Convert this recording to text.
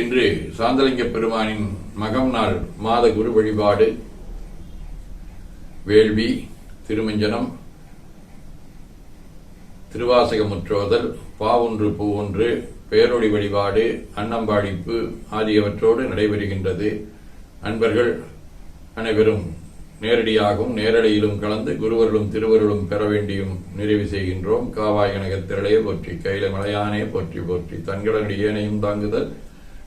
இன்று சாந்தலிங்க பெருமானின் மகம் நாள் மாத குரு வழிபாடு. வேள்வி திருமஞ்சனம் திருவாசகமுற்றோதல் பாவொன்று பூவொன்று பேரொழி வழிபாடு அன்னம்பாடிப்பு ஆகியவற்றோடு நடைபெறுகின்றது. அன்பர்கள் அனைவரும் நேரடியாகவும் நேரடியிலும் கலந்து குருவர்களும் திருவருளும் பெற வேண்டியும் நிறைவு செய்கின்றோம். காவாய் கனகத்திரளே போற்றி கைல மலையானே போற்றி போற்றி தன்கடன் ஏனையும் தாங்குதல்